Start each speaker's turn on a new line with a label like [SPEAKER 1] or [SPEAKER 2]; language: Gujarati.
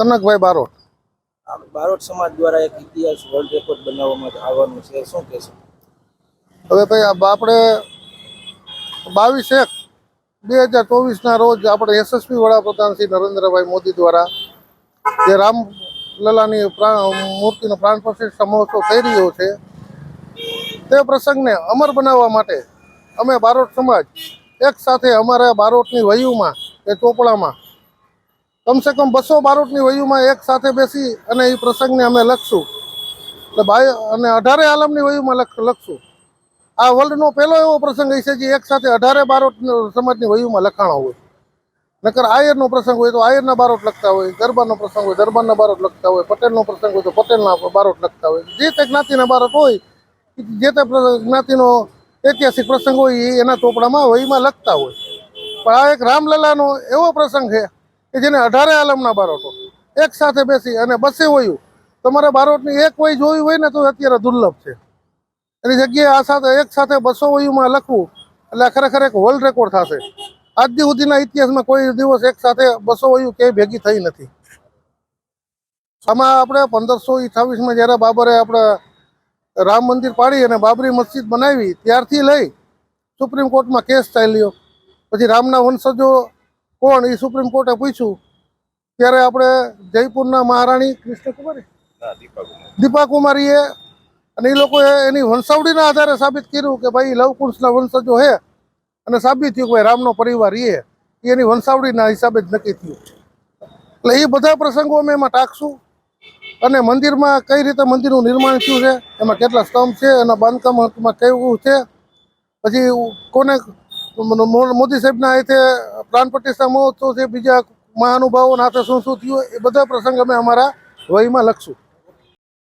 [SPEAKER 1] કનકભાઈ બારોટ.
[SPEAKER 2] બારોટ સમાજ દ્વારા એક ઇતિહાસ વર્લ્ડ રેકોર્ડ બનાવવામાં આવવાનું છે. શું કહેશો?
[SPEAKER 1] હવે ભાઈ આપણે બાવીસ એક બે હજાર ચોવીસના રોજ આપણે યશસ્વી વડાપ્રધાન શ્રી નરેન્દ્રભાઈ મોદી દ્વારા જે રામલલાની પ્રાણ મૂર્તિનો પ્રાણ પ્રતિષ્ઠા મહોત્સવ થઈ રહ્યો છે તે પ્રસંગને અમર બનાવવા માટે અમે બારોટ સમાજ એક સાથે અમારા બારોટની વયુમાં કે ચોપડામાં કમસે કમ બસો બારોટની વયુમાં એક સાથે બેસી અને એ પ્રસંગને અમે લખશું. એટલે બાય અને અઢારે આલમની વયુમાં લખશું. આ વર્લ્ડનો પહેલો એવો પ્રસંગ હશે જે એક સાથે અઢારે બારોટ સમાજની વયુમાં લખાણો હોય. નકર આયરનો પ્રસંગ હોય તો આયરના બારોટ લખતા હોય દરબારનો પ્રસંગ હોય દરબારના બારોટ લખતા હોય, પટેલનો પ્રસંગ હોય તો પટેલના બારોટ લખતા હોય. જે તે જ્ઞાતિના બારોટ હોય, જે તે જ્ઞાતિનો ઐતિહાસિક પ્રસંગ હોય, એ એના ચોપડામાં વહીમાં લખતા હોય. પણ આ એક રામલલાનો એવો પ્રસંગ છે કે જેને અઢારે આલમના બારોટો. એક સાથે બેસી અને બસે વયું. તમારે બારોટની એક વય જોવી હોય ને તો અત્યારે દુર્લભ છે. એની જગ્યાએ આ સાથે એક સાથે બસો વયુમાં લખવું એટલે ખરેખર એક વર્લ્ડ રેકોર્ડ થશે. આજ સુધીના ઇતિહાસમાં કોઈ દિવસ એક સાથે બસો વયુ ક્યાંય ભેગી થઈ નથી. આમાં આપણે પંદરસો અઠાવીસમાં જ્યારે બાબરે આપણે રામ મંદિર પાડી અને બાબરી મસ્જિદ બનાવી, ત્યારથી લઈ સુપ્રીમ કોર્ટમાં કેસ ચાલ્યો. પછી રામના વંશજો કોણ? એ સુપ્રીમ કોર્ટે પૂછ્યું ત્યારે આપણે જયપુરના મહારાણી કૃષ્ણકુમારી? દીપા કુમારીએ અને એ લોકોએ એની વંશાવળીના આધારે સાબિત કર્યું કે ભાઈ લવકુંશના વંશજો હે અને સાબિત થયું કે ભાઈ રામનો પરિવાર એ એની વંશાવળીના હિસાબે જ નક્કી થયું. એટલે એ બધા પ્રસંગો અમે એમાં ટાંકશું. અને મંદિરમાં કઈ રીતે મંદિરનું નિર્માણ થયું છે એમાં કેટલા સ્તંભ છે એના બાંધકામમાં કેવું છે પછી કોને મોદી સાહેબના હાથે પ્રાણ પ્રતિષ્ઠા મહોત્સવ છે, બીજા મહાનુભાવોના હાથે શું શું થયું એ બધા પ્રસંગ અમે અમારા વહીમાં લખશું.